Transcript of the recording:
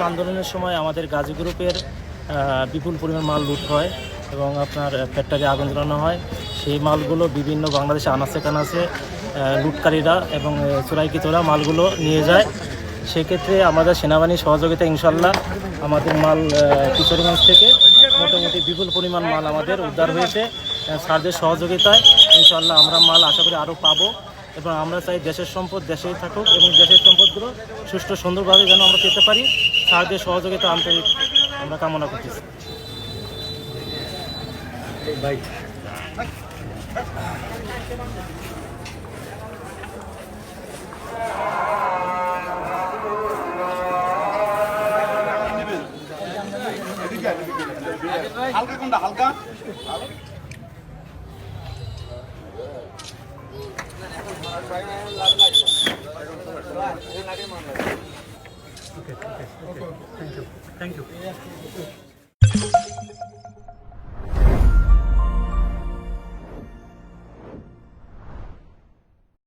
আন্দোলনের সময় আমাদের গাজী গ্রুপের বিপুল পরিমাণ মাল লুট হয় এবং আপনার ফ্যাক্টরি আগুন জ্বালানো হয়। সেই মালগুলো বিভিন্ন বাংলাদেশে আনাচে কানাচে লুটকারীরা এবং চোরাইকিতোরা মালগুলো নিয়ে যায়। সেক্ষেত্রে আমাদের সেনাবাহিনীর সহযোগিতা ইনশাল্লাহ আমাদের মাল কিশোরগঞ্জ থেকে মোটামুটি বিপুল পরিমাণ মাল আমাদের উদ্ধার হয়েছে। স্যারদের সহযোগিতায় ইনশাল্লাহ আমরা মাল আশা করি আরও পাবো এবং আমরা চাই দেশের সম্পদ দেশেই থাকুক এবং দেশের সম্পদগুলো সুষ্ঠু সুন্দরভাবে যেন আমরা পেতে পারি। সাহায্যের সহযোগিতা আন্তরিক আমরা কামনা করতেছি। হালকা কোনটা হালকা থ্যাংক ইউ